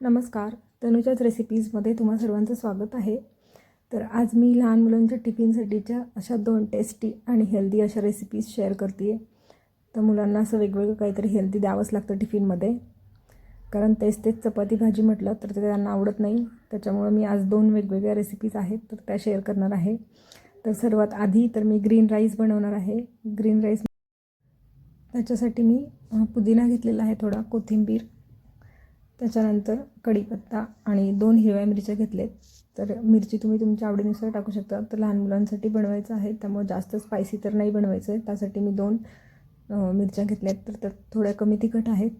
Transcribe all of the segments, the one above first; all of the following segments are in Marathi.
नमस्कार. तनुजाच रेसिपीजमध्ये तुम्हा सर्वांचं स्वागत आहे. तर आज मी लहान मुलांच्या टिफिनसाठीच्या अशा दोन टेस्टी आणि हेल्दी अशा रेसिपीज शेअर करते आहे तर मुलांना असं वेगवेगळं काहीतरी हेल्दी द्यावंच लागतं टिफिनमध्ये कारण तेच तेच चपाती भाजी म्हटलं तर ते त्यांना आवडत नाही. त्याच्यामुळं मी आज दोन वेगवेगळ्या रेसिपीज आहेत तर त्या शेअर करणार आहे. तर सर्वात आधी तर मी ग्रीन राईस बनवणार आहे. ग्रीन राईस त्याच्यासाठी मी पुदिना घेतलेला आहे थोडा कोथिंबीर. त्याच्यानंतर कढीपत्ता आणि दोन हिरव्या मिरच्या घेतलेत. तर मिरची तुम्ही तुमच्या आवडीनुसार टाकू शकता. तर लहान मुलांसाठी बनवायचं आहे. त्यामुळे जास्त स्पायसी तर नाही बनवायचं आहे त्यासाठी मी दोन मिरच्या मिरच्या घेतल्यात. तर त्यात थोड्या कमी तिखट आहेत.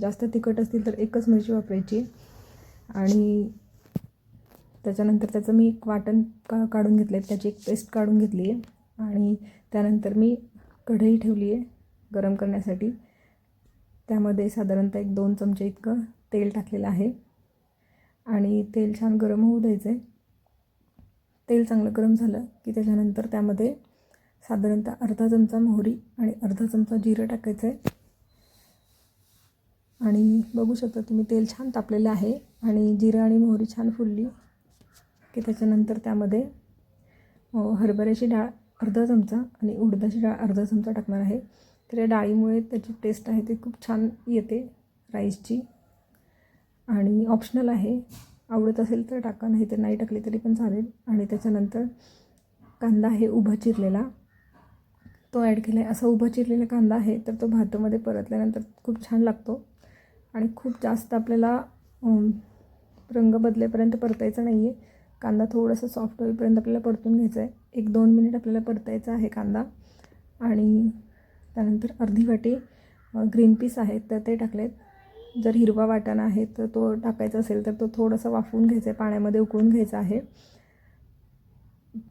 जास्त तिखट असतील तर एकच मिरची वापरायची. आणि त्याच्यानंतर त्याचं मी एक वाटण का काढून घेतलं आहे त्याची एक पेस्ट काढून घेतली आहे आणि त्यानंतर मी कढई ठेवली आहे गरम करण्यासाठी. त्यामध्ये साधारणतः एक दोन चमचे इतकं तेल टाकलेलं आहे. आणि तेल छान गरम होऊ द्यायचं आहे तेल चांगलं गरम झालं की त्याच्यानंतर त्यामध्ये साधारणतः अर्धा चमचा मोहरी आणि अर्धा चमचा जिरं टाकायचं आहे आणि बघू शकता तुम्ही तेल छान तापलेलं आहे आणि जिरं आणि मोहरी छान फुलली की त्याच्यानंतर त्यामध्ये हरभऱ्याची डाळ अर्धा चमचा आणि उडदाची डाळ अर्धा चमचा टाकणार आहे. तर या डाळीमुळे त्याची टेस्ट आहे ती खूप छान येते राईसची आणि ऑप्शनल आहे. आवडत असेल तर टाका नाही तर नाही टाकली तरी पण चालेल. आणि त्याच्यानंतर कांदा आहे उभा चिरलेला. तो ॲड केला आहे असा उभा चिरलेला कांदा आहे तर तो भातामध्ये परतल्यानंतर खूप छान लागतो. आणि खूप जास्त आपल्याला रंग बदलेपर्यंत परतायचा नाही आहे कांदा थोडंसं सॉफ्ट होईपर्यंत आपल्याला परतून घ्यायचा आहे एक दोन मिनिट आपल्याला परतायचा आहे कांदा. आणि त्यानंतर अर्धी वाटी ग्रीन पीस आहेत तर ते टाकलेत. जर हिरवा वाटाणा आहे तर तो टाकायचा असेल तर तो थोडासा वाफवून घ्यायचा आहे पाण्यामध्ये उकळून घ्यायचा आहे.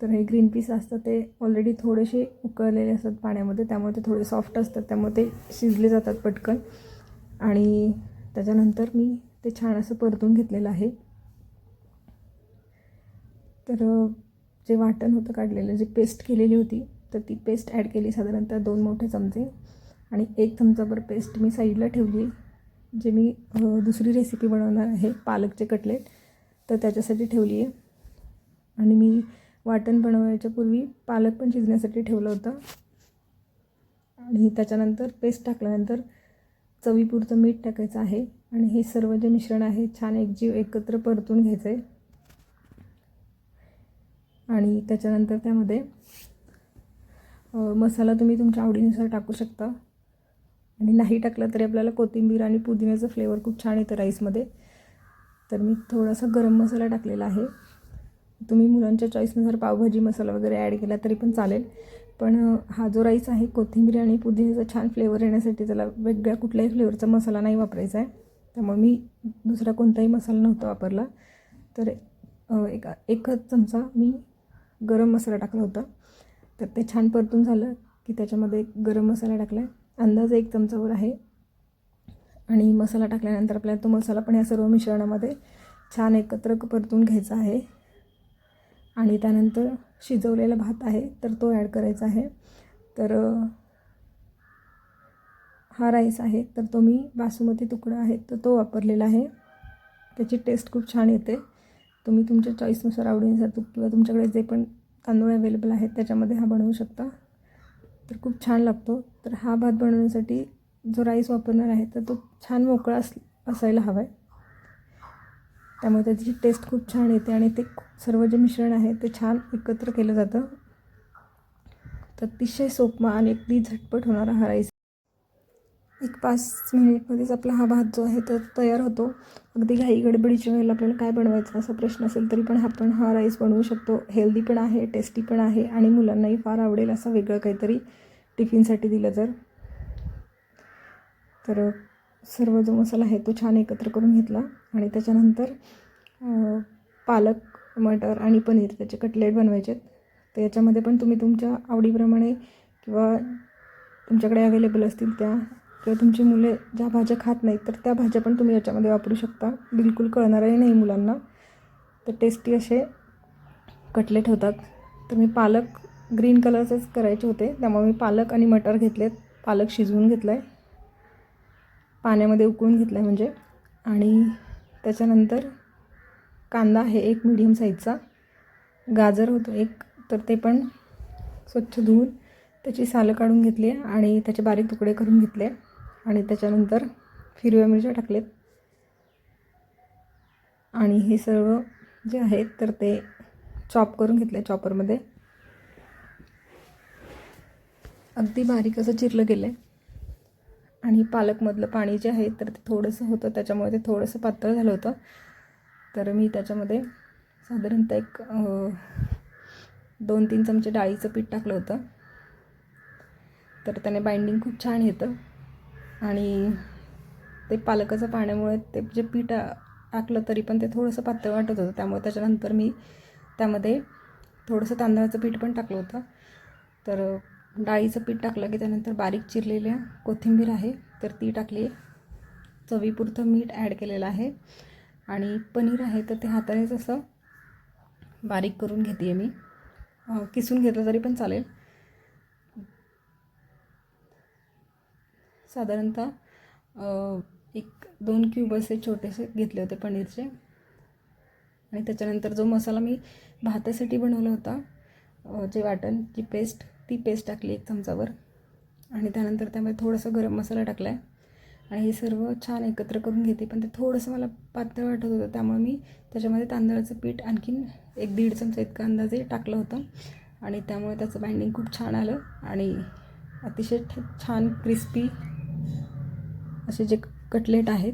तर हे ग्रीन पीस असतं ते ऑलरेडी थोडेसे उकळलेले असतात पाण्यामध्ये त्यामुळे ते थोडे सॉफ्ट असतात त्यामुळे ते शिजले जातात पटकन. आणि त्याच्यानंतर मी ते छान असं परतून घेतलेलं आहे. तर जे वाटण होतं काढलेलं जे पेस्ट केलेली होती तर ती पेस्ट ॲड केली साधारणतः दोन मोठे चमचे. आणि एक चमचाभर पेस्ट मी साईडला ठेवली जे मी दुसरी रेसिपी बनवणार आहे पालकचे कटलेट तर त्याच्यासाठी ठेवली आहे. आणि मी वाटण बनवायच्या पूर्वी पालक पण शिजण्यासाठी ठेवलं होतं. आणि त्याच्यानंतर पेस्ट टाकल्यानंतर चवीपुरतं मीठ टाकायचं आहे. आणि हे सर्व जे मिश्रण आहे छान एकजीव एकत्र परतून घ्यायचं आहे. आणि त्याच्यानंतर त्यामध्ये मसाला तुम्ही तुमच्या आवडीनुसार टाकू शकता. आणि नाही टाकलं तरी आपल्याला कोथिंबीर आणि पुदिन्याचं फ्लेवर खूप छान येतं राईसमध्ये तर मी थोडासा गरम मसाला टाकलेला आहे. तुम्ही मुलांच्या चॉईसनुसार पावभाजी मसाला वगैरे ॲड केला तरी पण चालेल. पण हा जो राईस आहे कोथिंबीर आणि पुदिन्याचा छान फ्लेवर येण्यासाठी त्याला वेगळ्या कुठल्याही फ्लेवरचा मसाला नाही वापरायचा आहे. त्यामुळे मी दुसरा कोणताही मसाला नव्हता वापरला. तर एक एकच चमचा मी गरम मसाला टाकला होता. तर ते छान परतून झालं की त्याच्यामध्ये एक गरम मसाला टाकला. आहे अंदाजे एक चमचावर आहे. आणि मसाला टाकल्यानंतर आपल्याला तो मसाला पण या सर्व मिश्रणामध्ये छान एकत्र परतून घ्यायचा आहे. आणि त्यानंतर शिजवलेला भात आहे तर तो ॲड करायचा आहे. तर हा राईस आहे तर तो मी बासुमती तुकडा आहे तर तो वापरलेला आहे. त्याची टेस्ट खूप छान येते. तुम्ही तुमच्या चॉईसनुसार आवडीनुसार तू किंवा तुमच्याकडे जे पण तांदूळ अवेलेबल आहेत त्याच्यामध्ये हा बनवू शकता. तर खूप छान लागतो. तर हा भात बनवण्यासाठी जो राईस वापरणार आहे तर तो छान मोकळा अस असायला हवा आहे त्यामुळे त्याची टेस्ट खूप छान येते आणि ते सर्व जे मिश्रण आहे ते छान एकत्र केलं जातं. तर अतिशय सोपमा आणि अगदी झटपट होणारा हा राईस एक पाच मिनिटमध्येच आपला हा भात जो आहे तो तयार होतो. अगदी घाई गडबडीच्या वेळेला आपल्याला काय बनवायचं असा प्रश्न असेल तरी पण आपण हा राईस बनवू शकतो. हेल्दी पण आहे टेस्टी पण आहे आणि मुलांनाही फार आवडेल असं वेगळं काहीतरी टिफिनसाठी दिलं तर तर सर्व जो मसाला आहे तो छान एकत्र करून घेतला आणि त्याच्यानंतर पालक मटर आणि पनीर त्याचे कटलेट बनवायचे आहेत. तर याच्यामध्ये पण तुम्ही तुमच्या आवडीप्रमाणे किंवा तुमच्याकडे अवेलेबल असतील त्या किंवा तुमची मुले ज्या भाज्या खात नाहीत तर त्या भाज्या पण तुम्ही याच्यामध्ये वापरू शकता. बिलकुल कळणारही नाही मुलांना. तर टेस्टी असे कटलेट होतात तर मी पालक ग्रीन कलरचेच करायचे होते. त्यामुळे मी पालक आणि मटर घेतलेत. पालक शिजवून घेतला आहे पाण्यामध्ये उकळून घेतला आहे म्हणजे. आणि त्याच्यानंतर कांदा आहे एक मिडियम साईजचा गाजर होतो एक. तर ते पण स्वच्छ धुवून त्याची सालं काढून घेतली आहे आणि त्याचे बारीक तुकडे करून घेतले आणि त्याच्यानंतर हिरव्या मिरच्या टाकलेत. आणि हे सर्व जे आहेत तर ते चॉप करून घेतले चॉपरमध्ये. अगदी बारीक असं चिरलं गेलं आहे आणि पालकमधलं पाणी जे आहे तर ते थोडंसं होतं. त्याच्यामुळे ते थोडंसं पातळ झालं होतं. तर मी त्याच्यामध्ये साधारणतः एक दोन तीन चमचे डाळीचं पीठ टाकलं होतं. तर त्याने बाइंडिंग खूप छान येतं. आणि ते पालकाचं पाण्यामुळे ते जे पीठ टाकलं तरी पण ते थोडंसं पातळ वाटत होतं. त्यामुळे त्याच्यानंतर मी त्यामध्ये थोडंसं तांदळाचं पीठ पण टाकलं होतं. तर डाळीचं पीठ टाकलं की त्यानंतर बारीक चिरलेल्या कोथिंबीर आहे तर ती टाकली. चवीपुरतं मीठ ॲड केलेलं आहे. आणि पनीर आहे तर ते हातानेच असं बारीक करून घेते आहे मी किसून घेतलं तरी पण चालेल. साधारणतः एक दोन क्यूब असे छोटेसे घेतले होते पनीरचे. आणि त्याच्यानंतर जो मसाला मी भातासाठी बनवला होता जे वाटण जी पेस्ट ती पेस्ट टाकली एक चमचावर. आणि त्यानंतर त्यामध्ये थोडंसं गरम मसाला टाकला आहे आणि हे सर्व छान एकत्र करून घेते पण ते थोडंसं मला पातळ वाटत होतं त्यामुळे मी त्याच्यामध्ये तांदळाचं पीठ आणखीन एक दीड चमचा इतकं अंदाजे टाकलं होतं. आणि त्यामुळे त्याचं बाइंडिंग खूप छान आलं. आणि अतिशय छान क्रिस्पी असे जे कटलेट आहेत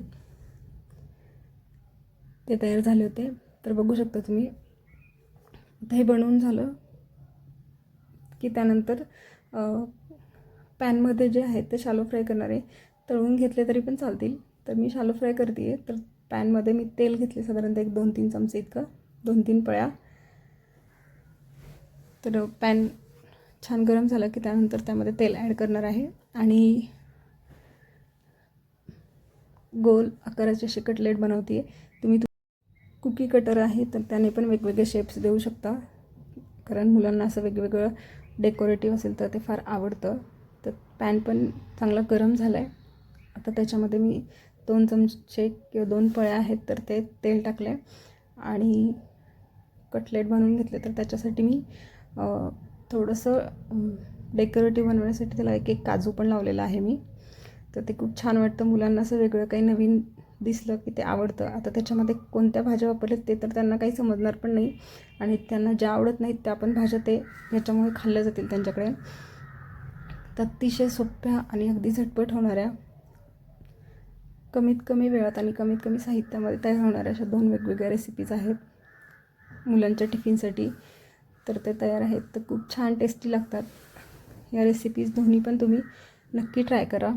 ते तयार झाले होते. तर बघू शकता तुम्ही आता हे बनवून झालं की त्यानंतर पॅनमध्ये जे आहेत ते शालो फ्राय करणारे. तळून घेतले तरी पण चालतील. तर मी शालो फ्राय करते आहे तर पॅनमध्ये मी तेल घेतले साधारणतः एक दोन तीन चमचे इतकं दोन तीन पळ्या. तर पॅन छान गरम झालं की त्यानंतर त्यामध्ये तेल ॲड करणार आहे. आणि गोल आकाराचे असे कटलेट बनवते आहे तुम्ही कुकी कटर आहे तर त्याने पण वेगवेगळे शेप्स देऊ शकता. कारण मुलांना असं वेगवेगळं डेकोरेटिव्ह असेल तर ते फार आवडतं. तर पॅन पण चांगला गरम झाला आहे आता त्याच्यामध्ये मी दोन चमचे किंवा दोन पळ्या आहेत तर ते तेल टाकले आणि कटलेट बनवून घेतले तर त्याच्यासाठी मी थोडंसं डेकोरेटिव्ह बनवण्यासाठी त्याला एक एक काजू पण लावलेला आहे मी. तर ते खूप छान वाटतं. मुलांना असं वेगळं काही नवीन दिसलं की ते आवडतं. आता त्याच्यामध्ये कोणत्या भाज्या वापरल्यात ते तर त्यांना काही समजणार पण नाही. आणि त्यांना ज्या आवडत नाहीत त्या पण भाज्या ते ह्याच्यामुळे खाल्ल्या जातील त्यांच्याकडे. तर अतिशय सोप्या आणि अगदी झटपट होणाऱ्या कमीत कमी वेळात आणि कमीत कमी साहित्यामध्ये तयार होणाऱ्या अशा दोन वेगवेगळ्या रेसिपीज आहेत मुलांच्या टिफिनसाठी. तर ते तयार आहेत. तर खूप छान टेस्टी लागतात. या रेसिपीज दोन्ही पण तुम्ही नक्की ट्राय करा.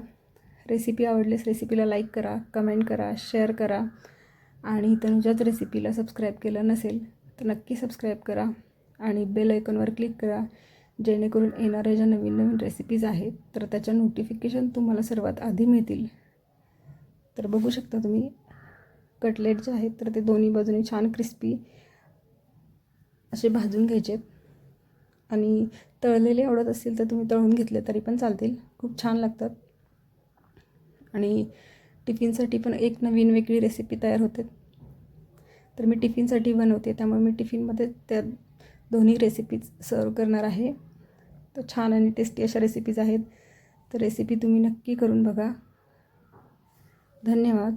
रेसिपी आवडलीस रेसिपीला लाईक करा कमेंट करा शेअर करा. आणि तनुजाच रेसिपीला सबस्क्राईब केलं नसेल तर नक्की सबस्क्राईब करा. आणि बेल आयकॉनवर क्लिक करा जेणेकरून येणाऱ्या ज्या नवीन नवीन रेसिपीज आहेत तर त्याच्या नोटिफिकेशन तुम्हाला सर्वात आधी मिळतील. तर बघू शकता तुम्ही कटलेट जे आहेत तर ते दोन्ही बाजूने छान क्रिस्पी असे भाजून घ्यायचे आणि तळलेले आवडत असतील तर तुम्ही तळून घेतले तरी पण चालतील. खूप छान लागतात. आणि टिफिनसाठी पण एक नवीन वेगळी रेसिपी तयार होते. तर मी टिफिनसाठी बनवते. त्यामुळे मी टिफिनमध्ये त्या दोन्ही रेसिपीज सर्व करणार आहे. तर छान आणि टेस्टी अशा रेसिपीज आहेत. तर रेसिपी तुम्ही नक्की करून बघा. धन्यवाद.